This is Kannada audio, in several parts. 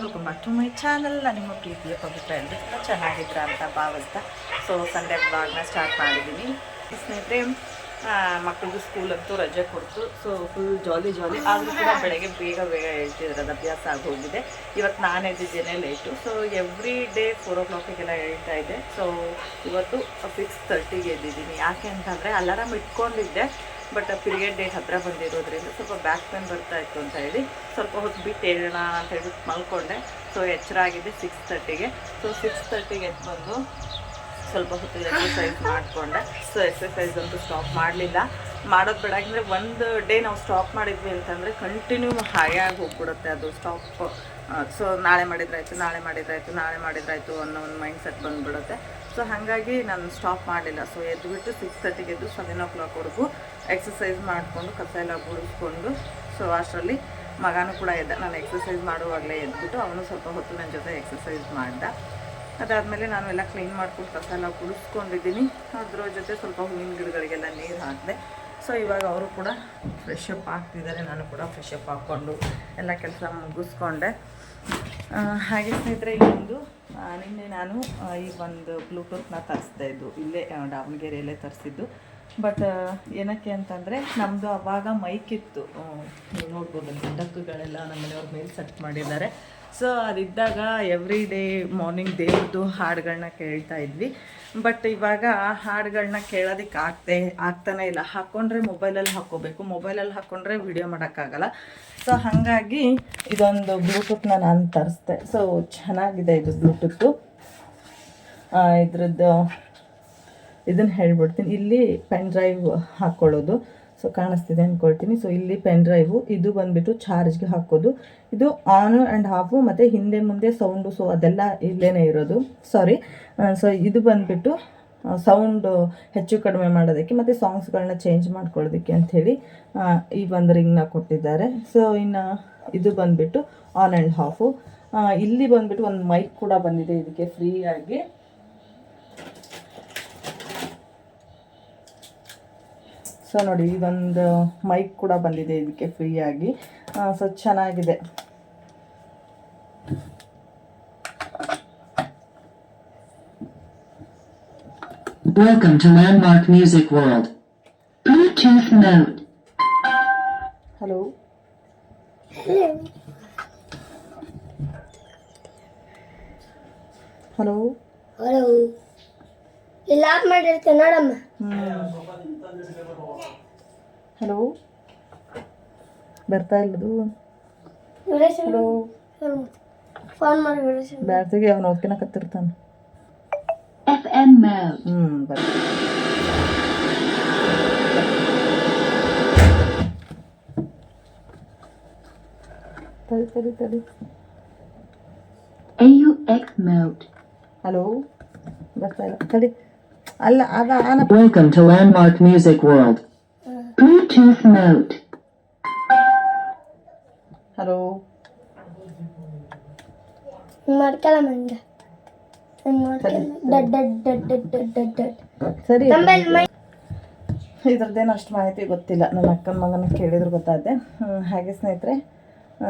Welcome back to my channel ನಿಮ್ಮ ಪ್ರೀತಿಯ ಪವಿತ್ರ ತುಂಬ ಚೆನ್ನಾಗಿದ್ರ ಅಂತ ಭಾವಿಸ್ತಾ. ಸೊ ಸಂಡೇ ಬ್ಲಾಗ್ನ ಸ್ಟಾರ್ಟ್ ಮಾಡಿದ್ದೀನಿ ಸ್ನೇಹಿತರೆ ಮಕ್ಕಳಿಗೂ ಸ್ಕೂಲಂತೂ ರಜೆ ಕೊಡ್ತು. ಸೊ ಫುಲ್ ಜಾಲಿ ಜಾಲಿ ಆದರೂ ಕೂಡ ಬೆಳಗ್ಗೆ ಬೇಗ ಬೇಗ ಹೇಳ್ತಿರೋದು ಅಭ್ಯಾಸ ಆಗಿ ಇವತ್ತು ನಾನು ಎದ್ದಿದ್ದೇನೆ late so every day four ಓ ಕ್ಲಾಕಿಗೆಲ್ಲ ಹೇಳ್ತಾ ಇದ್ದೆ. ಸೊ ಇವತ್ತು ಸಿಕ್ಸ್ ತರ್ಟಿಗೆ ಎದ್ದಿದ್ದೀನಿ. ಯಾಕೆ ಅಂತಂದರೆ ಅಲಾರಾಮ್ ಇಟ್ಕೊಂಡಿದ್ದೆ. ಬಟ್ ಪಿರಿಯಡ್ ಡೇಟ್ ಹತ್ರ ಬಂದಿರೋದ್ರಿಂದ ಸ್ವಲ್ಪ ಬ್ಯಾಕ್ ಪೇನ್ ಬರ್ತಾ ಇತ್ತು ಅಂತ ಹೇಳಿ ಸ್ವಲ್ಪ ಹೊತ್ತು ಬಿಟ್ಟು ಹೇಳೋಣ ಅಂತ ಹೇಳ್ಬಿಟ್ಟು ಮಲ್ಕೊಂಡೆ. ಸೊ ಎಚ್ಚರ ಆಗಿದೆ ಸಿಕ್ಸ್ ತರ್ಟಿಗೆ ಸೊ ಸಿಕ್ಸ್ ತರ್ಟಿಗೆ ಎದ್ದು ಬಂದು ಸ್ವಲ್ಪ ಹೊತ್ತು ಎಕ್ಸಸೈಸ್ ಮಾಡಿಕೊಂಡೆ. ಸೊ ಎಕ್ಸಸೈಸ್ ಅಂತೂ ಸ್ಟಾಪ್ ಮಾಡಲಿಲ್ಲ. ಮಾಡೋದು ಬೇಡ. ಯಾಕಂದರೆ ಒಂದು ಡೇ ನಾವು ಸ್ಟಾಪ್ ಮಾಡಿದ್ವಿ ಅಂತಂದರೆ ಕಂಟಿನ್ಯೂ ಹಾಯಾಗಿ ಹೋಗ್ಬಿಡುತ್ತೆ ಅದು. ಸ್ಟಾಪ್ ಸೊ ನಾಳೆ ಮಾಡಿದ್ರಾಯ್ತು ನಾಳೆ ಮಾಡಿದ್ರಾಯ್ತು ನಾಳೆ ಮಾಡಿದ್ರಾಯ್ತು ಅನ್ನೋ ಒಂದು ಮೈಂಡ್ ಸೆಟ್ ಬಂದುಬಿಡುತ್ತೆ. ಸೊ ಹಾಗಾಗಿ ನಾನು ಸ್ಟಾಪ್ ಮಾಡಲಿಲ್ಲ. ಸೊ ಎದ್ದುಬಿಟ್ಟು ಸಿಕ್ಸ್ ತರ್ಟಿಗೆ ಎದ್ದು ಸೆವೆನ್ ಓ ಕ್ಲಾಕ್ವರೆಗೂ ಎಕ್ಸಸೈಸ್ ಮಾಡಿಕೊಂಡು ಕಸ ಎಲ್ಲ ಗುಡಿಸ್ಕೊಂಡು ಸೊ ಅಷ್ಟರಲ್ಲಿ ಮಗನೂ ಕೂಡ ಎದ್ದ. ನಾನು ಎಕ್ಸಸೈಸ್ ಮಾಡುವಾಗಲೇ ಎದ್ಬಿಟ್ಟು ಅವನು ಸ್ವಲ್ಪ ಹೊತ್ತು ನನ್ನ ಜೊತೆ ಎಕ್ಸಸೈಸ್ ಮಾಡ್ದ. ಅದಾದಮೇಲೆ ನಾನು ಎಲ್ಲ ಕ್ಲೀನ್ ಮಾಡ್ಕೊಂಡು ಕಸ ಎಲ್ಲ ಗುಡಿಸ್ಕೊಂಡಿದ್ದೀನಿ ಅದ್ರ ಜೊತೆ ಸ್ವಲ್ಪ ಹೂವಿನ ಗಿಡಗಳಿಗೆಲ್ಲ ನೀರು ಹಾಕಿದೆ. ಸೊ ಇವಾಗ ಅವರು ಕೂಡ ಫ್ರೆಶ್ ಅಪ್ ಆಗ್ತಿದ್ದಾರೆ. ನಾನು ಕೂಡ ಫ್ರೆಶ್ ಅಪ್ ಹಾಕ್ಕೊಂಡು ಎಲ್ಲ ಕೆಲಸ ಮುಗಿಸ್ಕೊಂಡೆ. ಹಾಗೆ ಸ್ನೇಹಿತರೆ ಆ, ನಿನ್ನೆ ನಾನು ಈ ಒಂದು ಬ್ಲೂಟೂತ್ನ ತರಿಸ್ತಾ ಇದ್ದು. ಇಲ್ಲೇ ದಾವಣಗೆರೆಯಲ್ಲೇ ತರಿಸಿದ್ದು. ಬಟ್ ಏನಕ್ಕೆ ಅಂತಂದರೆ ನಮ್ಮದು ಅವಾಗ ಮೈಕ್ ಇತ್ತು. ನೋಡ್ಬೋದು ಡಕ್ಕುಗಳೆಲ್ಲ ನಮ್ಮ ಮನೆಯವ್ರ ಮೇಲೆ ಸೆಟ್ ಮಾಡಿದ್ದಾರೆ. ಸೊ ಅದಿದ್ದಾಗ ಎವ್ರಿ ಡೇ ಮಾರ್ನಿಂಗ್ ದೇವ್ರದ್ದು ಹಾಡುಗಳನ್ನ ಕೇಳ್ತಾ ಇದ್ವಿ. ಬಟ್ ಇವಾಗ ಆ ಹಾಡುಗಳನ್ನ ಕೇಳೋದಕ್ಕೆ ಆಗ್ತೇ, ಆಗ್ತಾನೆ ಇಲ್ಲ. ಹಾಕ್ಕೊಂಡ್ರೆ ಮೊಬೈಲಲ್ಲಿ ಹಾಕ್ಕೋಬೇಕು ಮೊಬೈಲಲ್ಲಿ ಹಾಕ್ಕೊಂಡ್ರೆ ವಿಡಿಯೋ ಮಾಡೋಕ್ಕಾಗಲ್ಲ. ಸೊ ಹಾಗಾಗಿ ಇದೊಂದು ಬ್ಲೂಟೂತ್ನ ನಾನು ತರಿಸ್ದೆ. ಸೊ ಚೆನ್ನಾಗಿದೆ ಇದು ಬ್ಲೂಟೂತು ಇದ್ರದ್ದು ಇದನ್ನು ಹೇಳ್ಬಿಡ್ತೀನಿ. ಇಲ್ಲಿ ಪೆನ್ ಡ್ರೈವ್ ಹಾಕ್ಕೊಳ್ಳೋದು ಸೊ ಕಾಣಿಸ್ತಿದೆ ಅಂದ್ಕೊಳ್ತೀನಿ ಸೊ ಇಲ್ಲಿ ಪೆನ್ ಡ್ರೈವು ಇದು ಬಂದುಬಿಟ್ಟು ಚಾರ್ಜ್ಗೆ ಹಾಕೋದು. ಇದು ಆನ್ ಆ್ಯಂಡ್ ಹಾಫು ಮತ್ತು ಹಿಂದೆ ಮುಂದೆ ಸೌಂಡು ಸೊ ಅದೆಲ್ಲ ಇಲ್ಲೇ ಇರೋದು. ಸಾರಿ ಸೊ ಇದು ಬಂದುಬಿಟ್ಟು ಸೌಂಡು ಹೆಚ್ಚು ಕಡಿಮೆ ಮಾಡೋದಕ್ಕೆ, ಮತ್ತು ಸಾಂಗ್ಸ್ಗಳನ್ನ ಚೇಂಜ್ ಮಾಡ್ಕೊಳ್ಳೋದಕ್ಕೆ ಅಂಥೇಳಿ ಈ ಒಂದು ರಿಂಗ್ನ ಕೊಟ್ಟಿದ್ದಾರೆ. ಸೊ ಇನ್ನು ಇದು ಬಂದುಬಿಟ್ಟು ಆನ್ ಆ್ಯಂಡ್ ಹಾಫು ಇಲ್ಲಿ ಬಂದುಬಿಟ್ಟು ಒಂದು ಮೈಕ್ ಕೂಡ ಬಂದಿದೆ. ಇದಕ್ಕೆ ಫ್ರೀಯಾಗಿ ಸೊ ನೋಡಿ ಇದೊಂದು ಮೈಕ್ ಕೂಡ ಬಂದಿದೆ ಇದಕ್ಕೆ ಫ್ರೀಯಾಗಿ ಸೊ ಚೆನ್ನಾಗಿದೆ Welcome to Landmark Music World. Bluetooth mode. Hello hello hello ಇಲ್ಲಿ ಆಫ್ ಮಾಡಿರ್ತೇನೆ ನೋಡಮ್ಮ ಹಲೋ ಬರ್ತಾ ಇಲ್ಲದು ವಿರೇಶನ್ ಹಲೋ ಫೋನ್ ಮಾಡಿ ವಿರೇಶನ್ ಬ್ಯಾಡ್ತಿಗೆ ಅವನು ಓದ್ಕೊಳಕತ್ತಿರ್ತಾನೆ FM mode. ಹ್ಞೂ ಬರ್ತಾ ತಡಿ ತಡಿ ತಡಿ. AUX mode. ಹಲೋ ಬರ್ತಾ ಇಲ್ಲ. ತಡಿ. ಅಲ್ಲ ಅದ ಆನ Welcome to Landmark Music World. Bluetooth mode. Hello. ಹಿಂಗೆ ಮಂಗ. ಹಿಂಗೆ ಸರಿ. ಇದ್ರದ್ದೇನು ಅಷ್ಟು ಮಾಹಿತಿ ಗೊತ್ತಿಲ್ಲ. ನನ್ನ ಅಕ್ಕನ ಮಗನ ಕೇಳಿದ್ರು ಗೊತ್ತಾದೆ. ಹಾಗೆ ಸ್ನೇಹಿತರೆ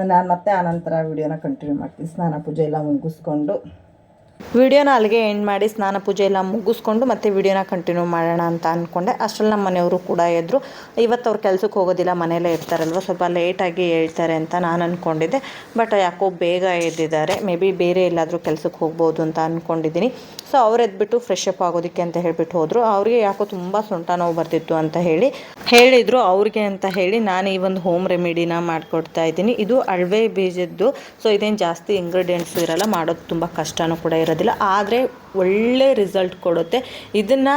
ನಾನು ಮತ್ತೆ ಆನಂತರ ವಿಡಿಯೋನ ಕಂಟಿನ್ಯೂ ಮಾಡ್ತೀನಿ. ಸ್ನಾನ ಪೂಜೆ ಎಲ್ಲ ಮುಗಿಸ್ಕೊಂಡು. ವಿಡಿಯೋನ ಅಲ್ಲಿಗೆ ಎಂಡ್ ಮಾಡಿ ಸ್ನಾನ ಪೂಜೆ ಎಲ್ಲ ಮುಗಿಸ್ಕೊಂಡು ಮತ್ತೆ ವಿಡಿಯೋನ ಕಂಟಿನ್ಯೂ ಮಾಡೋಣ ಅಂತ ಅಂದ್ಕೊಂಡೆ ಅಷ್ಟರಲ್ಲಿ ನಮ್ಮ ಮನೆಯವರು ಕೂಡ ಎದ್ರು ಇವತ್ತು ಅವ್ರು ಕೆಲ್ಸಕ್ಕೆ ಹೋಗೋದಿಲ್ಲ, ಮನೆಯಲ್ಲೇ ಇರ್ತಾರಲ್ವ? ಸ್ವಲ್ಪ ಲೇಟಾಗಿ ಹೇಳ್ತಾರೆ ಅಂತ ನಾನು ಅಂದ್ಕೊಂಡಿದ್ದೆ ಬಟ್ ಯಾಕೋ ಬೇಗ ಎದ್ದಿದ್ದಾರೆ. ಮೇ ಬಿ ಬೇರೆ ಎಲ್ಲಾದರೂ ಕೆಲ್ಸಕ್ಕೆ ಹೋಗ್ಬೋದು ಅಂತ ಅಂದ್ಕೊಂಡಿದ್ದೀನಿ ಸೊ ಅವ್ರು ಎದ್ಬಿಟ್ಟು ಫ್ರೆಶ್ ಅಪ್ ಆಗೋದಕ್ಕೆ ಅಂತ ಹೇಳಿಬಿಟ್ಟು ಹೋದರು. ಅವ್ರಿಗೆ ಯಾಕೋ ತುಂಬ ಸೊಂಟ ನೋವು ಬರ್ತಿತ್ತು ಅಂತ ಹೇಳಿ, ಹೇಳಿದರು ಅವ್ರಿಗೆ ಅಂತ ಹೇಳಿ ನಾನು ಈ ಒಂದು ಹೋಮ್ ರೆಮಿಡಿನ ಮಾಡಿಕೊಡ್ತಾ ಇದ್ದೀನಿ. ಇದು ಅಳವೆ ಬೀಜದ್ದು. ಸೊ ಇದೇನು ಜಾಸ್ತಿ ಇಂಗ್ರೀಡಿಯೆಂಟ್ಸ್ ಇರಲ್ಲ, ಮಾಡೋದು ತುಂಬ ಕಷ್ಟನೂ ಕೂಡ ಇರೋದಿಲ್ಲ ಆದರೆ ಒಳ್ಳೆ ರಿಸಲ್ಟ್ ಕೊಡುತ್ತೆ. ಇದನ್ನು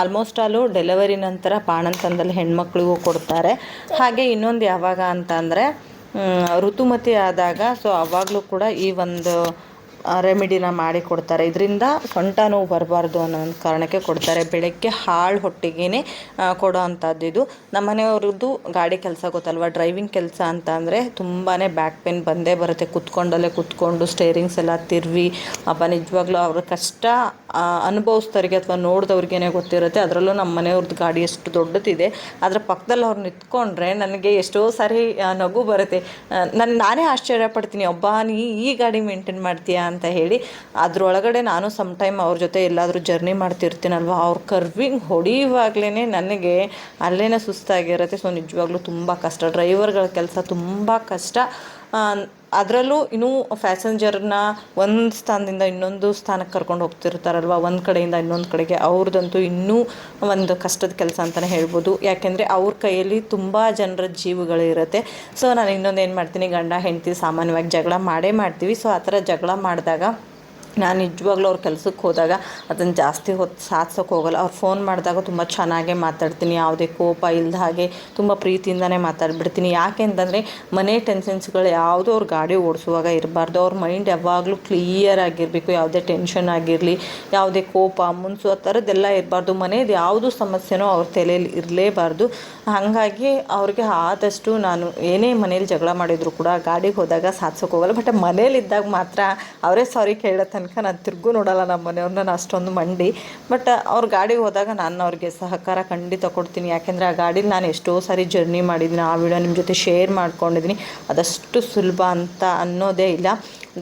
ಆಲ್ಮೋಸ್ಟ್ ಆಲು ಡೆಲಿವರಿ ನಂತರ ಪಾಣಂತಂದಲ್ಲಿ ಹೆಣ್ಮಕ್ಳಿಗೂ ಕೊಡ್ತಾರೆ. ಹಾಗೆ ಇನ್ನೊಂದು ಯಾವಾಗ ಅಂತ ಅಂದರೆ ಋತುಮತಿ ಆದಾಗ ಸೊ ಆವಾಗಲೂ ಕೂಡ ಈ ಒಂದು ರೆಮಿಡಿನ ಮಾಡಿ ಕೊಡ್ತಾರೆ. ಇದರಿಂದ ಸೊಂಟ ನೋವು ಬರಬಾರ್ದು ಅನ್ನೋ ಕಾರಣಕ್ಕೆ ಕೊಡ್ತಾರೆ. ಬೆಳಗ್ಗೆ ಹಾಳು ಹೊಟ್ಟೆಗೇ ಕೊಡೋ ಅಂಥದ್ದು ಇದು. ನಮ್ಮ ಮನೆಯವ್ರದ್ದು ಗಾಡಿ ಕೆಲಸ ಗೊತ್ತಲ್ವ? ಡ್ರೈವಿಂಗ್ ಕೆಲಸ ಅಂತ ಅಂದರೆ ತುಂಬಾ ಬ್ಯಾಕ್ ಪೇನ್ ಬಂದೇ ಬರುತ್ತೆ. ಕುತ್ಕೊಂಡಲ್ಲೇ ಕುತ್ಕೊಂಡು ಸ್ಟೇರಿಂಗ್ಸ್ ಎಲ್ಲ ತಿರ್ವಿ ಅಪ್ಪ ನಿಜವಾಗ್ಲೂ ಅವ್ರ ಕಷ್ಟ ಅನುಭವಿಸ್ತವ್ರಿಗೆ ಅಥವಾ ನೋಡಿದವ್ರಿಗೇನೆ ಗೊತ್ತಿರುತ್ತೆ. ಅದರಲ್ಲೂ ನಮ್ಮ ಮನೆಯವ್ರದ್ದು ಗಾಡಿ ಎಷ್ಟು ದೊಡ್ಡದಿದೆ. ಅದರ ಪಕ್ಕದಲ್ಲಿ ಅವ್ರು ನಿಂತ್ಕೊಂಡ್ರೆ ನನಗೆ ಎಷ್ಟೋ ಸಾರಿ ನಗು ಬರುತ್ತೆ. ನಾನು, ನಾನೇ ಆಶ್ಚರ್ಯ ಪಡ್ತೀನಿ. ಒಬ್ಬ, ನೀ ಈ ಗಾಡಿ ಮೇಂಟೈನ್ ಮಾಡ್ತೀಯಾ? ಅಂತ ಹೇಳಿ, ಅದರೊಳಗಡೆ ನಾನು ಸಮ್ ಟೈಮ್ ಅವ್ರ ಜೊತೆ ಎಲ್ಲಾದರೂ ಜರ್ನಿ ಮಾಡ್ತಿರ್ತೀನಲ್ವ? ಅವ್ರ ಕರ್ವಿಂಗ್ ಹೊಡೆಯುವಾಗಲೇ ನನಗೆ ಅಲ್ಲೇನೇ ಸುಸ್ತಾಗಿರುತ್ತೆ. ಸೊ, ನಿಜವಾಗ್ಲೂ ತುಂಬ ಕಷ್ಟ. ಡ್ರೈವರ್ಗಳ ಕೆಲಸ ತುಂಬ ಕಷ್ಟ. ಅದರಲ್ಲೂ ಇನ್ನೂ ಪ್ಯಾಸೆಂಜರ್ನ ಒಂದು ಸ್ಥಾನದಿಂದ ಇನ್ನೊಂದು ಸ್ಥಾನಕ್ಕೆ ಕರ್ಕೊಂಡು ಹೋಗ್ತಿರ್ತಾರಲ್ವ? ಒಂದು ಕಡೆಯಿಂದ ಇನ್ನೊಂದು ಕಡೆಗೆ. ಅವ್ರದ್ದಂತೂ ಇನ್ನೂ ಒಂದು ಕಷ್ಟದ ಕೆಲಸ ಅಂತಲೇ ಹೇಳ್ಬೋದು. ಯಾಕೆಂದರೆ ಅವ್ರ ಕೈಯಲ್ಲಿ ತುಂಬ ಜನರ ಜೀವಗಳಿರುತ್ತೆ ಸೊ, ನಾನು ಇನ್ನೊಂದು ಏನು ಮಾಡ್ತೀನಿ? ಗಂಡ, ಹೆಂಡತಿ ಸಾಮಾನ್ಯವಾಗಿ ಜಗಳ ಮಾಡೇ ಮಾಡ್ತೀವಿ. ಸೊ, ಆ ಥರ ಜಗಳ ಮಾಡಿದಾಗ ನಾನು ನಿಜವಾಗ್ಲೂ ಅವ್ರ ಕೆಲ್ಸಕ್ಕೆ ಹೋದಾಗ ಅದನ್ನು ಜಾಸ್ತಿ ಹೊತ್ತು ಸಾಧ್ಸೋಕೆ ಹೋಗಲ್ಲ. ಅವ್ರು ಫೋನ್ ಮಾಡಿದಾಗ ತುಂಬ ಚೆನ್ನಾಗೇ ಮಾತಾಡ್ತೀನಿ. ಯಾವುದೇ ಕೋಪ ಇಲ್ಲದ ಹಾಗೆ ತುಂಬ ಪ್ರೀತಿಯಿಂದನೇ ಮಾತಾಡ್ಬಿಡ್ತೀನಿ. ಯಾಕೆ ಅಂತಂದರೆ ಮನೆ ಟೆನ್ಷನ್ಸ್ಗಳು ಯಾವುದು ಅವ್ರ ಗಾಡಿ ಓಡಿಸುವಾಗ ಇರಬಾರ್ದು. ಅವ್ರ ಮೈಂಡ್ ಯಾವಾಗಲೂ ಕ್ಲಿಯರ್ ಆಗಿರಬೇಕು. ಯಾವುದೇ ಟೆನ್ಷನ್ ಆಗಿರಲಿ, ಯಾವುದೇ ಕೋಪ, ಮುನ್ಸು ಆ ಥರದ್ದೆಲ್ಲ ಇರಬಾರ್ದು. ಮನೆಯದು ಯಾವುದು ಸಮಸ್ಯೆನೋ ಅವ್ರ ತಲೆಯಲ್ಲಿ ಇರಲೇಬಾರ್ದು. ಹಾಗಾಗಿ ಅವ್ರಿಗೆ ಆದಷ್ಟು ನಾನು ಏನೇ ಮನೇಲಿ ಜಗಳ ಮಾಡಿದರೂ ಕೂಡ ಗಾಡಿಗೆ ಹೋದಾಗ ಸಾಧ್ಸೋಕೆ ಹೋಗಲ್ಲ. ಬಟ್ ಮನೇಲಿದ್ದಾಗ ಮಾತ್ರ ಅವರೇ ಸಾರಿ ಕೇಳೋ ತನಕ ನಾನು ತಿರುಗು ನೋಡಲ್ಲ ನಮ್ಮ ಮನೆಯವ್ರನ್ನ, ನಾನು ಅಷ್ಟೊಂದು ಮಂಡಿ. ಬಟ್ ಅವ್ರ ಗಾಡಿಗೆ ಹೋದಾಗ ನಾನು ಅವ್ರಿಗೆ ಸಹಕಾರ ಖಂಡಿತ ಕೊಡ್ತೀನಿ. ಯಾಕೆಂದರೆ ಆ ಗಾಡೀಲಿ ನಾನು ಎಷ್ಟೋ ಸಾರಿ ಜರ್ನಿ ಮಾಡಿದ್ದೀನಿ ಆ ವಿಡಿಯೋ ನಿಮ್ಮ ಜೊತೆ ಶೇರ್ ಮಾಡ್ಕೊಂಡಿದ್ದೀನಿ ಅದಷ್ಟು ಸುಲಭ ಅಂತ ಅನ್ನೋದೇ ಇಲ್ಲ.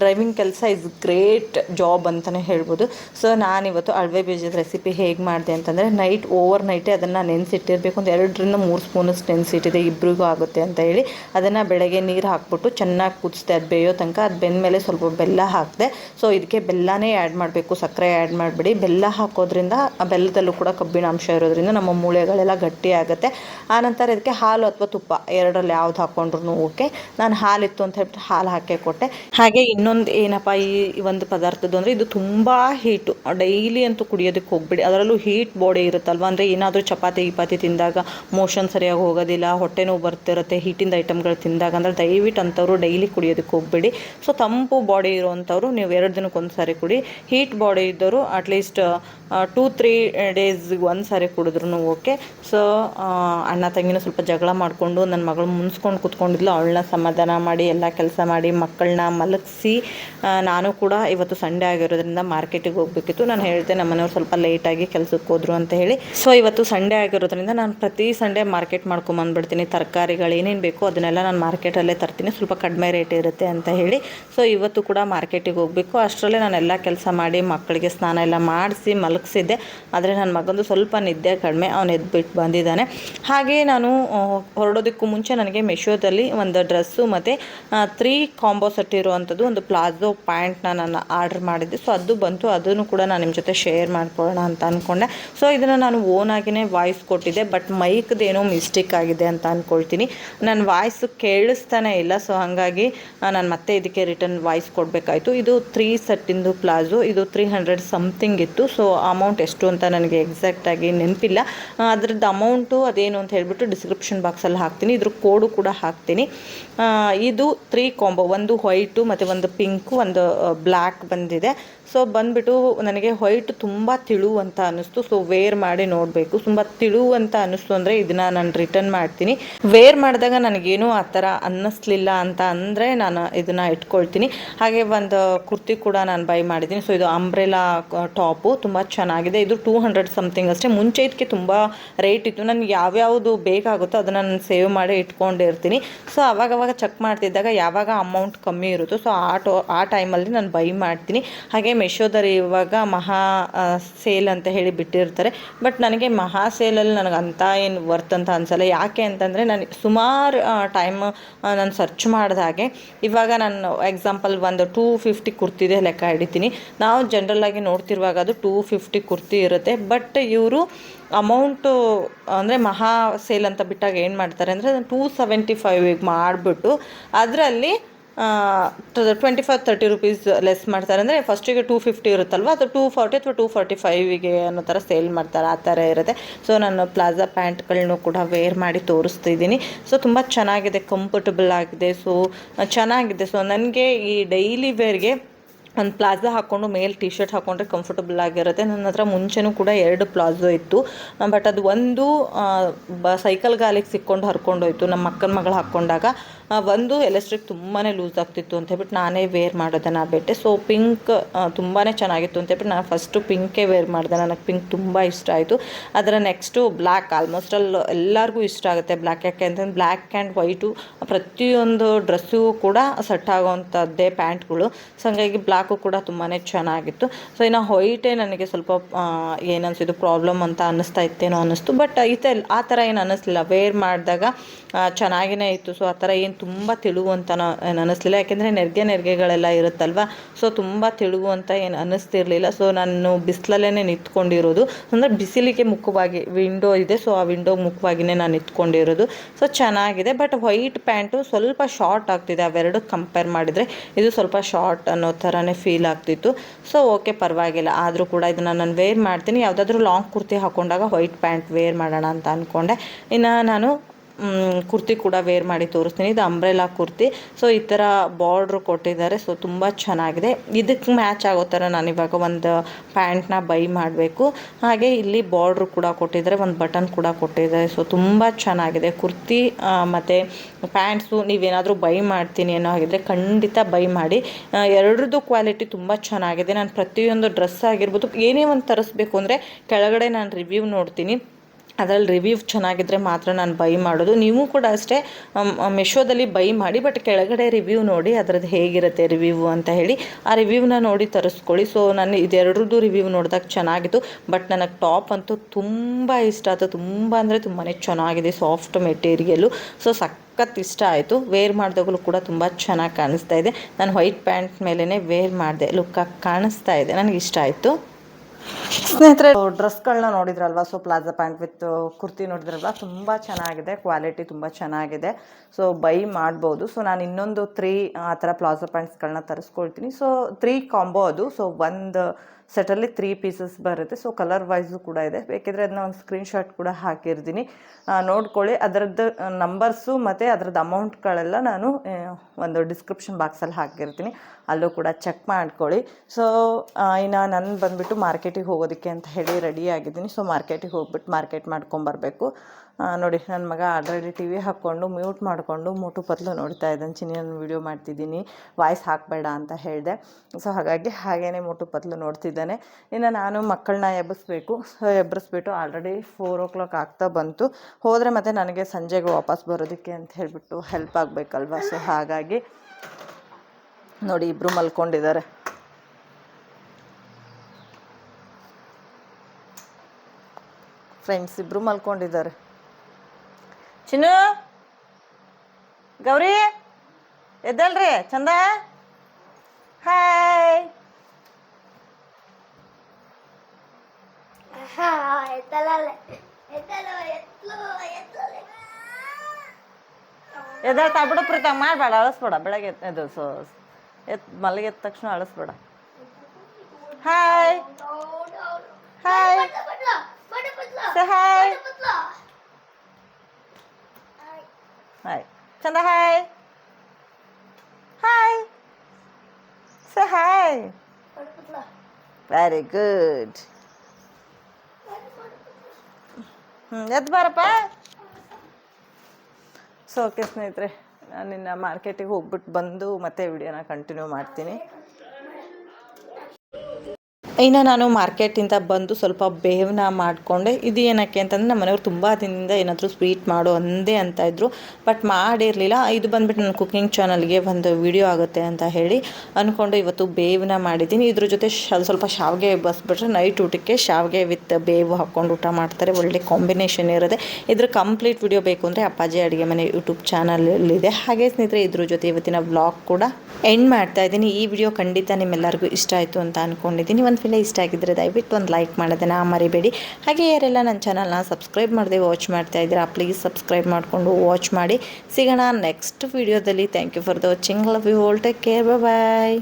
ಡ್ರೈವಿಂಗ್ ಕೆಲಸ ಇಸ್ ಗ್ರೇಟ್ ಜಾಬ್ ಅಂತಲೇ ಹೇಳ್ಬೋದು. ಸೊ ನಾನಿವತ್ತು ಅಳವೆ ಬೀಜದ ರೆಸಿಪಿ ಹೇಗೆ ಮಾಡಿದೆ ಅಂತಂದರೆ ನೈಟ್ ಓವರ್ ನೈಟೇ ಅದನ್ನು ನೆನೆಸಿಟ್ಟಿರಬೇಕು. ಒಂದು ಎರಡರಿಂದ ಮೂರು ಸ್ಪೂನಷ್ಟು ನೆನೆಸಿಟ್ಟಿದೆ ಇಬ್ಬರಿಗೂ ಆಗುತ್ತೆ ಅಂತ ಹೇಳಿ. ಅದನ್ನು ಬೆಳಗ್ಗೆ ನೀರು ಹಾಕ್ಬಿಟ್ಟು ಚೆನ್ನಾಗಿ ಕುದಿಸ್ದೆ, ಅದು ಬೇಯೋ ತನಕ. ಅದು ಬೆಂದ ಮೇಲೆ ಸ್ವಲ್ಪ ಬೆಲ್ಲ ಹಾಕಿದೆ. ಸೊ ಇದಕ್ಕೆ ಬೆಲ್ಲನೇ ಆ್ಯಡ್ ಮಾಡಬೇಕು. ಸಕ್ಕರೆ ಆ್ಯಡ್ ಮಾಡಿಬಿಡಿ. ಬೆಲ್ಲ ಹಾಕೋದ್ರಿಂದ, ಆ ಬೆಲ್ಲದಲ್ಲೂ ಕೂಡ ಕಬ್ಬಿಣ ಅಂಶ ಇರೋದ್ರಿಂದ ನಮ್ಮ ಮೂಳೆಗಳೆಲ್ಲ ಗಟ್ಟಿ ಆಗುತ್ತೆ. ಆನಂತರ ಇದಕ್ಕೆ ಹಾಲು ಅಥವಾ ತುಪ್ಪ, ಎರಡರಲ್ಲಿ ಯಾವ್ದು ಹಾಕ್ಕೊಂಡ್ರು ಓಕೆ. ನಾನು ಹಾಲಿತ್ತು ಅಂತ ಹೇಳ್ಬಿಟ್ಟು ಹಾಲು ಹಾಕೇ ಕೊಟ್ಟೆ. ಹಾಗೆ ಇನ್ನೊಂದು ಏನಪ್ಪ ಈ ಒಂದು ಪದಾರ್ಥದ್ದು ಅಂದರೆ ಇದು ತುಂಬ ಹೀಟು ಡೈಲಿ ಅಂತೂ ಕುಡಿಯೋದಕ್ಕೆ ಹೋಗಬೇಡಿ. ಅದರಲ್ಲೂ ಹೀಟ್ ಬಾಡಿ ಇರುತ್ತಲ್ವ? ಅಂದರೆ ಏನಾದರೂ ಚಪಾತಿ, ಗಿಪಾತಿ ತಿಂದಾಗ ಮೋಷನ್ ಸರಿಯಾಗಿ ಹೋಗೋದಿಲ್ಲ, ಹೊಟ್ಟೆ ನೋವು ಬರ್ತಿರುತ್ತೆ ಹೀಟಿಂದ ಐಟಮ್ಗಳು ತಿಂದಾಗ ಅಂದರೆ ದಯವಿಟ್ಟು ಅಂಥವ್ರು ಡೈಲಿ ಕುಡಿಯೋದಕ್ಕೆ ಹೋಗಬೇಡಿ. ಸೊ ತಂಪು ಬಾಡಿ ಇರುವಂಥವ್ರು ನೀವು ಎರಡು ದಿನಕ್ಕೆ ಒಂದು ಸಾರಿ ಕುಡಿ. ಹೀಟ್ ಬಾಡಿ ಇದ್ದವರು ಅಟ್ಲೀಸ್ಟ್ ಟೂ ತ್ರೀ ಡೇಸ್ಗೆ ಒಂದು ಸಾರಿ ಕುಡಿದ್ರು ಓಕೆ ಸೊ ಅಣ್ಣ ತಂಗಿನ ಸ್ವಲ್ಪ ಜಗಳ ಮಾಡಿಕೊಂಡು ನನ್ನ ಮಗಳು ಮುನ್ಸ್ಕೊಂಡು ಕೂತ್ಕೊಂಡಿದ್ಲು. ಅವಳನ್ನ ಸಮಾಧಾನ ಮಾಡಿ, ಎಲ್ಲ ಕೆಲಸ ಮಾಡಿ ಮಕ್ಕಳನ್ನ ಮಲಗಿಸಿ ನಾನು ಕೂಡ ಇವತ್ತು ಸಂಡೇ ಆಗಿರೋದ್ರಿಂದ ಮಾರ್ಕೆಟಿಗೆ ಹೋಗಬೇಕಿತ್ತು. ನಾನು ಹೇಳಿದೆ ನಮ್ಮ ಮನೆಯವ್ರು ಸ್ವಲ್ಪ ಲೇಟಾಗಿ ಕೆಲಸಕ್ಕೆ ಹೋದ್ರು ಅಂತ ಹೇಳಿ. ಸೊ ಇವತ್ತು ಸಂಡೇ ಆಗಿರೋದ್ರಿಂದ ನಾನು ಪ್ರತಿ ಸಂಡೇ ಮಾರ್ಕೆಟ್ ಮಾಡ್ಕೊಂಬಂದ್ಬಿಡ್ತೀನಿ. ತರಕಾರಿಗಳು ಏನೇನು ಬೇಕೋ ಅದನ್ನೆಲ್ಲ ನಾನು ಮಾರ್ಕೆಟಲ್ಲೇ ತರ್ತೀನಿ. ಸ್ವಲ್ಪ ಕಡಿಮೆ ರೇಟ್ ಇರುತ್ತೆ ಅಂತ ಹೇಳಿ. ಸೊ ಇವತ್ತು ಕೂಡ ಮಾರ್ಕೆಟಿಗೆ ಹೋಗಬೇಕು. ಅಷ್ಟರಲ್ಲೇ ನಾನು ಎಲ್ಲ ಕೆಲಸ ಮಾಡಿ ಮಕ್ಕಳಿಗೆ ಸ್ನಾನ ಎಲ್ಲ ಮಾಡಿಸಿ ಮಲಗಿಸಿದ್ದೆ. ಆದರೆ ನನ್ನ ಮಗಂದು ಸ್ವಲ್ಪ ನಿದ್ದೆ ಕಡಿಮೆ. ಅವನು ಎದ್ಬಿಟ್ಟು ಬಂದಿದ್ದಾನೆ. ಹಾಗೆ ನಾನು ಹೊರಡೋದಕ್ಕೂ ಮುಂಚೆ ನನಗೆ ಮೆಶೋದಲ್ಲಿ ಒಂದು ಡ್ರೆಸ್ಸು ಮತ್ತು ತ್ರೀ ಕಾಂಬೋ ಸೆಟ್ ಇರುವಂಥದ್ದು ಒಂದು ಪ್ಲಾಜೋ ಪ್ಯಾಂಟ್ನ ನಾನು ಆರ್ಡ್ರ್ ಮಾಡಿದ್ದೆ. ಸೊ ಅದು ಬಂತು. ಅದನ್ನು ಕೂಡ ನಾನು ನಿಮ್ಮ ಜೊತೆ ಶೇರ್ ಮಾಡ್ಕೊಳ್ಳೋಣ ಅಂತ ಅಂದ್ಕೊಂಡೆ ಸೊ ಇದನ್ನು ನಾನು ಓನಾಗಿಯೇ ವಾಯ್ಸ್ ಕೊಟ್ಟಿದ್ದೆ ಬಟ್ ಮೈಕ್ದೇನೋ ಮಿಸ್ಟೇಕ್ ಆಗಿದೆ ಅಂತ ಅಂದ್ಕೊಳ್ತೀನಿ ನನ್ನ ವಾಯ್ಸ್ ಕೇಳಿಸ್ತಾನೆ ಇಲ್ಲ. ಸೊ ಹಾಗಾಗಿ ನಾನು ಮತ್ತೆ ಇದಕ್ಕೆ ರಿಟರ್ನ್ ವಾಯ್ಸ್ ಕೊಡಬೇಕಾಯಿತು. ಇದು ತ್ರೀ ಸೆಟ್ಟಿಂದು ಪ್ಲಾಜೋ ಇದು ತ್ರೀ ಹಂಡ್ರೆಡ್ ಸಮಥಿಂಗ್ ಇತ್ತು. ಸೊ ಅಮೌಂಟ್ ಎಷ್ಟು ಅಂತ ನನಗೆ ಎಕ್ಸಾಕ್ಟಾಗಿ ನೆನಪಿಲ್ಲ. ಅದ್ರದ್ದು ಅಮೌಂಟು ಅದೇನು ಅಂತ ಹೇಳಿಬಿಟ್ಟು ಡಿಸ್ಕ್ರಿಪ್ಷನ್ ಬಾಕ್ಸಲ್ಲಿ ಹಾಕ್ತೀನಿ. ಇದ್ರ ಕೋಡು ಕೂಡ ಹಾಕ್ತೀನಿ. ಇದು ತ್ರೀ ಕಾಂಬೋ ಒಂದು ವೈಟು ಮತ್ತು ಒಂದು ಪಿಂಕು ಒಂದು ಬ್ಲ್ಯಾಕ್ ಬಂದಿದೆ. ಸೊ ಬಂದುಬಿಟ್ಟು ನನಗೆ ವೈಟ್ ತುಂಬ ತಿಳು ಅಂತ ಅನ್ನಿಸ್ತು. ಸೊ ವೇರ್ ಮಾಡಿ ನೋಡಬೇಕು. ತುಂಬ ತಿಳು ಅಂತ ಅನ್ನಿಸ್ತು ಅಂದರೆ ಇದನ್ನ ನಾನು ರಿಟರ್ನ್ ಮಾಡ್ತೀನಿ. ವೇರ್ ಮಾಡಿದಾಗ ನನಗೇನು ಆ ಥರ ಅನ್ನಿಸ್ಲಿಲ್ಲ ಅಂತ ಅಂದರೆ ನಾನು ಇದನ್ನು ಇಟ್ಕೊಳ್ತೀನಿ. ಹಾಗೆ ಒಂದು ಕುರ್ತಿ ಕೂಡ ನಾನು ಬೈ ಮಾಡಿದ್ದೀನಿ. ಸೊ ಇದು ಅಂಬ್ರೆಲಾ ಟಾಪು ತುಂಬ ಚೆನ್ನಾಗಿದೆ. ಇದು ಟೂ ಹಂಡ್ರೆಡ್ ಸಮಥಿಂಗ್ ಅಷ್ಟೇ. ಮುಂಚೆ ಇದಕ್ಕೆ ತುಂಬ ರೇಟ್ ಇತ್ತು. ನನಗೆ ಯಾವ್ಯಾವುದು ಬೇಕಾಗುತ್ತೋ ಅದನ್ನು ನಾನು ಸೇವ್ ಮಾಡಿ ಇಟ್ಕೊಂಡಿರ್ತೀನಿ. ಸೊ ಅವಾಗವಾಗ ಚೆಕ್ ಮಾಡ್ತಿದ್ದಾಗ ಯಾವಾಗ ಅಮೌಂಟ್ ಕಮ್ಮಿ ಇರುತ್ತೋ ಸೊ ಆ ಟೋ, ಆ ಟೈಮಲ್ಲಿ ನಾನು ಬೈ ಮಾಡ್ತೀನಿ. ಹಾಗೆ ಮೆಶೋದಲ್ಲಿ ಇವಾಗ ಮಹಾ ಸೇಲ್ ಅಂತ ಹೇಳಿ ಬಿಟ್ಟಿರ್ತಾರೆ. ಬಟ್ ನನಗೆ ಮಹಾ ಸೇಲಲ್ಲಿ ನನಗೆ ಅಂತ ಏನು ವರ್ತ್ ಅಂತ ಅನ್ಸಲ್ಲ. ಯಾಕೆ ಅಂತಂದರೆ ನಾನು, ಸುಮಾರು ಟೈಮ್ ನಾನು ಸರ್ಚ್ ಮಾಡಿದಾಗೆ ಇವಾಗ ನಾನು ಎಕ್ಸಾಂಪಲ್ ಒಂದು ಟೂ ಫಿಫ್ಟಿ ಕುರ್ತಿದೆ ಲೆಕ್ಕ ಹಿಡಿತೀನಿ. ನಾವು ಜನರಲ್ಲಾಗಿ ನೋಡ್ತಿರುವಾಗ ಅದು ಟೂ ಫಿಫ್ಟಿ ಕುರ್ತಿ ಇರುತ್ತೆ. ಬಟ್ ಇವರು ಅಮೌಂಟು ಅಂದರೆ ಮಹಾ ಸೇಲ್ ಅಂತ ಬಿಟ್ಟಾಗ ಏನು ಮಾಡ್ತಾರೆ ಅಂದರೆ ಟೂ ಸೆವೆಂಟಿ ಫೈವಿಗೆ ಮಾಡಿಬಿಟ್ಟು ಅದರಲ್ಲಿ twenty five thirty rupees less ಮಾಡ್ತಾರೆ ಅಂದರೆ ಫಸ್ಟಿಗೆ ಟೂ ಫಿಫ್ಟಿ ಇರುತ್ತಲ್ವ? ಅದು ಟೂ ಫಾರ್ಟಿ ಅಥವಾ ಟೂ ಫಾರ್ಟಿ ಫೈವಿಗೆ ಅನ್ನೋ ಥರ ಸೇಲ್ ಮಾಡ್ತಾರೆ, ಆ ಥರ ಇರುತ್ತೆ. ಸೊ ನಾನು ಪ್ಲಾಜಾ ಪ್ಯಾಂಟ್ಗಳನ್ನೂ ಕೂಡ ವೇರ್ ಮಾಡಿ ತೋರಿಸ್ತಿದ್ದೀನಿ. ಸೊ ತುಂಬ ಚೆನ್ನಾಗಿದೆ ಕಂಫರ್ಟಬಲ್ ಆಗಿದೆ. ಸೊ ಚೆನ್ನಾಗಿದೆ. ಸೊ ನನಗೆ ಈ ಡೈಲಿ ವೇರ್ಗೆ ಒಂದು ಪ್ಲಾಜಾ ಹಾಕ್ಕೊಂಡು ಮೇಲೆ ಟಿ ಶರ್ಟ್ ಹಾಕ್ಕೊಂಡ್ರೆ ಕಂಫರ್ಟಬಲ್ ಆಗಿರುತ್ತೆ. ನನ್ನ ಹತ್ರ ಮುಂಚೆನೂ ಕೂಡ ಎರಡು ಪ್ಲಾಜೋ ಇತ್ತು. ಬಟ್ ಅದು ಒಂದು ಬ ಸೈಕಲ್ ಗಾಲಿಗೆ ಸಿಕ್ಕೊಂಡು ಹರ್ಕೊಂಡೋಯ್ತು ನಮ್ಮ ಅಕ್ಕನ ಮಗಳು ಹಾಕ್ಕೊಂಡಾಗ ಒಂದು ಎಲೆಸ್ಟ್ರಿಕ್ ತುಂಬಾ ಲೂಸ್ ಆಗ್ತಿತ್ತು ಅಂತ ಹೇಳ್ಬಿಟ್ಟು ನಾನೇ ವೇರ್ ಮಾಡೋದನ್ನು ಬಿಟ್ಟೆ. ಸೊ ಪಿಂಕ್ ತುಂಬಾ ಚೆನ್ನಾಗಿತ್ತು ಅಂತ ಹೇಳ್ಬಿಟ್ಟು ನಾನು ಫಸ್ಟು ಪಿಂಕೇ ವೇರ್ ಮಾಡಿದೆ. ನನಗೆ ಪಿಂಕ್ ತುಂಬ ಇಷ್ಟ ಆಯಿತು. ಅದರ ನೆಕ್ಸ್ಟು ಬ್ಲ್ಯಾಕ್ ಆಲ್ಮೋಸ್ಟ್ ಅಲ್ಲಿ ಎಲ್ಲರಿಗೂ ಇಷ್ಟ ಆಗುತ್ತೆ ಬ್ಲ್ಯಾಕ್ ಯಾಕೆ ಅಂತಂದ್ರೆ ಬ್ಲ್ಯಾಕ್ ಆ್ಯಂಡ್ ವೈಟು ಪ್ರತಿಯೊಂದು ಡ್ರೆಸ್ಸಿಗೂ ಕೂಡ ಸೆಟ್ ಆಗೋವಂಥದ್ದೇ ಪ್ಯಾಂಟ್ಗಳು ಸೊ ಹಂಗಾಗಿ ಬ್ಲ್ಯಾಕು ಕೂಡ ತುಂಬಾ ಚೆನ್ನಾಗಿತ್ತು. ಸೊ ಇನ್ನು ವೈಟೇ ನನಗೆ ಸ್ವಲ್ಪ ಏನನ್ಸಿದ್ದು ಪ್ರಾಬ್ಲಮ್ ಅಂತ ಅನ್ನಿಸ್ತಾ ಇತ್ತೇನೋ ಅನ್ನಿಸ್ತು. ಬಟ್ ಈತ ಆ ಥರ ಏನು ಅನ್ನಿಸ್ಲಿಲ್ಲ. ವೇರ್ ಮಾಡಿದಾಗ ಚೆನ್ನಾಗಿನೇ ಇತ್ತು. ಸೊ ಆ ಥರ ಏನು ತುಂಬ ತೆಳುವು ಅಂತ ಏನು ಅನ್ನಿಸ್ಲಿಲ್ಲ ಯಾಕೆಂದರೆ ನೆರಿಗೆ ನೆರಿಗೆಗಳೆಲ್ಲ ಇರುತ್ತಲ್ವ? ಸೊ ತುಂಬ ತೆಳುವು ಅಂತ ಏನು ಅನ್ನಿಸ್ತಿರ್ಲಿಲ್ಲ ಸೊ ನಾನು ಬಿಸಿಲಲ್ಲೇ ನಿಂತ್ಕೊಂಡಿರೋದು. ಅಂದರೆ ಬಿಸಿಲಿಗೆ ಮುಖವಾಗಿ, ವಿಂಡೋ ಇದೆ. ಸೊ ಆ ವಿಂಡೋ ಮುಖವಾಗಿಯೇ ನಾನು ನಿಂತ್ಕೊಂಡಿರೋದು. ಸೊ ಚೆನ್ನಾಗಿದೆ. ಬಟ್ ವೈಟ್ ಪ್ಯಾಂಟು ಸ್ವಲ್ಪ ಶಾರ್ಟ್ ಆಗ್ತಿದೆ. ಅವೆರಡು ಕಂಪೇರ್ ಮಾಡಿದರೆ ಇದು ಸ್ವಲ್ಪ ಶಾರ್ಟ್ ಅನ್ನೋ ಥರನೇ ಫೀಲ್ ಆಗ್ತಿತ್ತು. ಸೊ ಓಕೆ ಪರವಾಗಿಲ್ಲ. ಆದರೂ ಕೂಡ ಇದನ್ನು ನಾನು ವೇರ್ ಮಾಡ್ತೀನಿ. ಯಾವುದಾದ್ರೂ ಲಾಂಗ್ ಕುರ್ತಿ ಹಾಕೊಂಡಾಗ ವೈಟ್ ಪ್ಯಾಂಟ್ ವೇರ್ ಮಾಡೋಣ ಅಂತ ಅಂದ್ಕೊಂಡೆ ಇನ್ನು ನಾನು ಕುರ್ತಿ ಕೂಡ ವೇರ್ ಮಾಡಿ ತೋರಿಸ್ತೀನಿ. ಇದು ಅಂಬ್ರೆಲಾ ಕುರ್ತಿ. ಸೊ ಈ ಥರ ಬಾರ್ಡ್ರು ಕೊಟ್ಟಿದ್ದಾರೆ. ಸೊ ತುಂಬ ಚೆನ್ನಾಗಿದೆ. ಇದಕ್ಕೆ ಮ್ಯಾಚ್ ಆಗೋ ಥರ ನಾನು ಇವಾಗ ಒಂದು ಪ್ಯಾಂಟ್ನ ಬೈ ಮಾಡಬೇಕು. ಹಾಗೆ ಇಲ್ಲಿ ಬಾರ್ಡ್ರು ಕೂಡ ಕೊಟ್ಟಿದ್ದಾರೆ. ಒಂದು ಬಟನ್ ಕೂಡ ಕೊಟ್ಟಿದ್ದಾರೆ. ಸೊ ತುಂಬ ಚೆನ್ನಾಗಿದೆ. ಕುರ್ತಿ ಮತ್ತು ಪ್ಯಾಂಟ್ಸು ನೀವೇನಾದರೂ ಬೈ ಮಾಡ್ತೀನಿ ಅನ್ನೋ ಹಾಗಿದ್ರೆ ಖಂಡಿತ ಬೈ ಮಾಡಿ. ಎರಡ್ರದ್ದು ಕ್ವಾಲಿಟಿ ತುಂಬ ಚೆನ್ನಾಗಿದೆ. ನಾನು ಪ್ರತಿಯೊಂದು ಡ್ರೆಸ್ ಆಗಿರ್ಬೋದು, ಏನೇ ಒಂದು ತರಿಸ್ಬೇಕು ಅಂದರೆ ಕೆಳಗಡೆ ನಾನು ರಿವ್ಯೂ ನೋಡ್ತೀನಿ. ಅದರಲ್ಲಿ ರಿವ್ಯೂ ಚೆನ್ನಾಗಿದ್ದರೆ ಮಾತ್ರ ನಾನು ಬೈ ಮಾಡೋದು. ನೀವು ಕೂಡ ಅಷ್ಟೇ ಮೆಶೋದಲ್ಲಿ ಬೈ ಮಾಡಿ ಬಟ್ ಕೆಳಗಡೆ ರಿವ್ಯೂ ನೋಡಿ ಅದರದ್ದು ಹೇಗಿರುತ್ತೆ ರಿವ್ಯೂ ಅಂತ ಹೇಳಿ ಆ ರಿವ್ಯೂನ ನೋಡಿ ತರಿಸ್ಕೊಳ್ಳಿ. ಸೊ ನಾನು ಇದೆರಡ್ರದ್ದು ರಿವ್ಯೂ ನೋಡಿದಾಗ ಚೆನ್ನಾಗಿತ್ತು ಬಟ್ ನನಗೆ ಟಾಪ್ ಅಂತೂ ತುಂಬ ಇಷ್ಟ. ಆಯಿತು ತುಂಬ ಅಂದರೆ ತುಂಬಾ ಚೆನ್ನಾಗಿದೆ ಸಾಫ್ಟ್ ಮೆಟೀರಿಯಲ್ಲು ಸೊ ಸಖತ್ ಇಷ್ಟ ಆಯಿತು. ವೇರ್ ಮಾಡಿದಾಗಲೂ ಕೂಡ ತುಂಬ ಚೆನ್ನಾಗಿ ಕಾಣಿಸ್ತಾ ಇದೆ. ನಾನು ವೈಟ್ ಪ್ಯಾಂಟ್ ಮೇಲೇ ವೇರ್ ಮಾಡಿದೆ. ಲುಕ್ಕಾಗಿ ಕಾಣಿಸ್ತಾ ಇದೆ. ನನಗೆ ಇಷ್ಟ ಆಯಿತು. ಸ್ನೇಹಿತರೆ ಡ್ರೆಸ್ಗಳನ್ನ ನೋಡಿದ್ರಲ್ವ? So palazzo pant with kurti ನೋಡಿದ್ರಲ್ವ? ತುಂಬ ಚೆನ್ನಾಗಿದೆ ಕ್ವಾಲಿಟಿ ತುಂಬ ಚೆನ್ನಾಗಿದೆ. ಸೊ ಬೈ ಮಾಡ್ಬೋದು. ಸೊ ನಾನು ಇನ್ನೊಂದು ತ್ರೀ ಆ ಥರ ಪ್ಲಾಜಾ ಪ್ಯಾಂಟ್ಸ್ಗಳನ್ನ ತರಿಸ್ಕೊಳ್ತೀನಿ. ಸೊ ತ್ರೀ ಕಾಂಬೋ ಅದು. ಸೊ ಒಂದು ಸೆಟಲ್ಲಿ ತ್ರೀ ಪೀಸಸ್ ಬರುತ್ತೆ. ಸೊ ಕಲರ್ ವೈಸು ಕೂಡ ಇದೆ. ಬೇಕಿದ್ರೆ ಅದನ್ನ ಒಂದು ಸ್ಕ್ರೀನ್ಶಾಟ್ ಕೂಡ ಹಾಕಿರ್ತೀನಿ. ನೋಡ್ಕೊಳ್ಳಿ. ಅದರದ್ದು ನಂಬರ್ಸು ಮತ್ತು ಅದರದ್ದು ಅಮೌಂಟ್ಗಳೆಲ್ಲ ನಾನು ಒಂದು ಡಿಸ್ಕ್ರಿಪ್ಷನ್ ಬಾಕ್ಸಲ್ಲಿ ಹಾಕಿರ್ತೀನಿ. ಅಲ್ಲೂ ಕೂಡ ಚೆಕ್ ಮಾಡ್ಕೊಳ್ಳಿ. ಸೊ ಇನ್ನು ನಾನು ಬಂದುಬಿಟ್ಟು ಮಾರ್ಕೆಟಿಗೆ ಹೋಗೋದಕ್ಕೆ ಅಂತ ಹೇಳಿ ರೆಡಿ ಆಗಿದ್ದೀನಿ. ಸೊ ಮಾರ್ಕೆಟಿಗೆ ಹೋಗ್ಬಿಟ್ಟು ಮಾರ್ಕೆಟ್ ಮಾಡ್ಕೊಂಬರ್ಬೇಕು ನೋಡಿ ನನ್ನ ಮಗ ಆಲ್ರೆಡಿ ಟಿ ವಿ ಹಾಕ್ಕೊಂಡು ಮ್ಯೂಟ್ ಮಾಡಿಕೊಂಡು, ಮೋಟು ಪತ್ಲು ನೋಡ್ತಾ ಇದ್ದಾನೆ. ಚಿನ್ನಿ, ನಾನು ವೀಡಿಯೋ ಮಾಡ್ತಿದ್ದೀನಿ. ವಾಯ್ಸ್ ಹಾಕಬೇಡ ಅಂತ ಹೇಳಿದೆ. ಸೊ ಹಾಗಾಗಿ ಹಾಗೇ ಮೋಟು ಪತ್ಲು ನೋಡ್ತಿದ್ದಾನೆ. ಇನ್ನು ನಾನು ಮಕ್ಕಳನ್ನ ಎಬ್ಬಿಸ್ಬೇಕು. ಸೊ ಎಬ್ಬಿಸ್ಬಿಟ್ಟು ಆಲ್ರೆಡಿ ಫೋರ್ ಓ ಕ್ಲಾಕ್ ಆಗ್ತಾ ಬಂತು. ಹೋದರೆ ಮತ್ತೆ ನನಗೆ ಸಂಜೆಗೆ ವಾಪಸ್ ಬರೋದಕ್ಕೆ ಅಂತ ಹೇಳಿಬಿಟ್ಟು ಹೆಲ್ಪ್ ಆಗಬೇಕಲ್ವ? ಸೊ ಹಾಗಾಗಿ ನೋಡಿ ಇಬ್ಬರು ಮಲ್ಕೊಂಡಿದ್ದಾರೆ. ಫ್ರೆಂಡ್ಸ್ ಇಬ್ಬರು ಮಲ್ಕೊಂಡಿದ್ದಾರೆ. ಚಿನ್ನು ಗೌರಿ ಎದ್ದಲ್ರಿ ಚಂದ? ಹಾಯ್ ಎದ್ದಾಳ್ತಾ ಬಿಡು ಪ್ರೀತ ಮಾಡಬೇಡ ಅಳಿಸ್ಬೇಡ. ಬೆಳಗ್ಗೆ ಎದ್ದು ಎತ್ ಮಲಗಿ ಎದ್ದ ತಕ್ಷಣ ಅಳಿಸ್ಬೇಡ. ಹಾಯ್ ಹಾಯ್ ಹಾಯ್ ಹಾಯ್ ಚಂದ ಹಾಯ್ ಹಾಯ್ ಸ ಹಾಯ್ ವೆರಿ ಗುಡ್ ಹ್ಞೂ ಎದ್ದು ಬಾರಪ್ಪ. ಸೊ ಓಕೆ ಸ್ನೇಹಿತರೆ. ನಾನಿನ್ನು ಮಾರ್ಕೆಟಿಗೆ ಹೋಗ್ಬಿಟ್ಟು ಬಂದು ಮತ್ತೆ ವಿಡಿಯೋನ ಕಂಟಿನ್ಯೂ ಮಾಡ್ತೀನಿ. ಇನ್ನು ನಾನು ಮಾರ್ಕೆಟಿಂದ ಬಂದು ಸ್ವಲ್ಪ ಬೇವನ್ನ ಮಾಡಿಕೊಂಡೆ. ಇದು ಏನಕ್ಕೆ ಅಂತಂದರೆ ನಮ್ಮ ಮನೆಯವ್ರು ತುಂಬ ದಿನದಿಂದ ಏನಾದರೂ ಸ್ವೀಟ್ ಮಾಡು ಅಂದೇ ಅಂತ ಇದ್ದರು ಬಟ್ ಮಾಡಿರಲಿಲ್ಲ. ಇದು ಬಂದ್ಬಿಟ್ಟು ನನ್ನ ಕುಕ್ಕಿಂಗ್ ಚಾನಲ್ಗೆ ಒಂದು ವಿಡಿಯೋ ಆಗುತ್ತೆ ಅಂತ ಹೇಳಿ ಅಂದ್ಕೊಂಡು ಇವತ್ತು ಬೇವನ್ನ ಮಾಡಿದ್ದೀನಿ. ಇದ್ರ ಜೊತೆ ಸ್ವಲ್ಪ ಶಾವಿಗೆ ಬಸ್ಬಿಟ್ರೆ ನೈಟ್ ಊಟಕ್ಕೆ ಶಾವಿಗೆ ವಿತ್ ಬೇವು ಹಾಕ್ಕೊಂಡು ಊಟ ಮಾಡ್ತಾರೆ. ಒಳ್ಳೆ ಕಾಂಬಿನೇಷನ್ ಇರುತ್ತೆ. ಇದ್ರ ಕಂಪ್ಲೀಟ್ ವಿಡಿಯೋ ಬೇಕು ಅಂದರೆ ಅಪ್ಪಾಜಿ ಅಡುಗೆ ಮನೆ ಯೂಟ್ಯೂಬ್ ಚಾನಲಲ್ಲಿದೆ. ಹಾಗೆ ಸ್ನೇಹಿತರೆ, ಇದ್ರ ಜೊತೆ ಇವತ್ತಿನ ವ್ಲಾಗ್ ಕೂಡ ಎಂಡ್ ಮಾಡ್ತಾ ಇದ್ದೀನಿ. ಈ ವಿಡಿಯೋ ಖಂಡಿತ ನಿಮ್ಮೆಲ್ಲರಿಗೂ ಇಷ್ಟ ಆಯಿತು ಅಂತ ಅಂದ್ಕೊಂಡಿದ್ದೀನಿ ಒಂದು ವೇಳೆ ಇಷ್ಟ ಆಗಿದ್ದರೆ ದಯವಿಟ್ಟು ಒಂದು ಲೈಕ್ ಮಾಡೋದನ್ನು ಮರಿಬೇಡಿ. ಹಾಗೆ ಯಾರೆಲ್ಲ ನನ್ನ ಚಾನಲ್ನ ಸಬ್ಸ್ಕ್ರೈಬ್ ಮಾಡಿದೆ ವಾಚ್ ಮಾಡ್ತಾ ಇದ್ದೀರಾ ಪ್ಲೀಸ್ ಸಬ್ಸ್ಕ್ರೈಬ್ ಮಾಡಿಕೊಂಡು ವಾಚ್ ಮಾಡಿ. ಸಿಗೋಣ ನೆಕ್ಸ್ಟ್ ವಿಡಿಯೋದಲ್ಲಿ thank you for the watching love you whole take care bye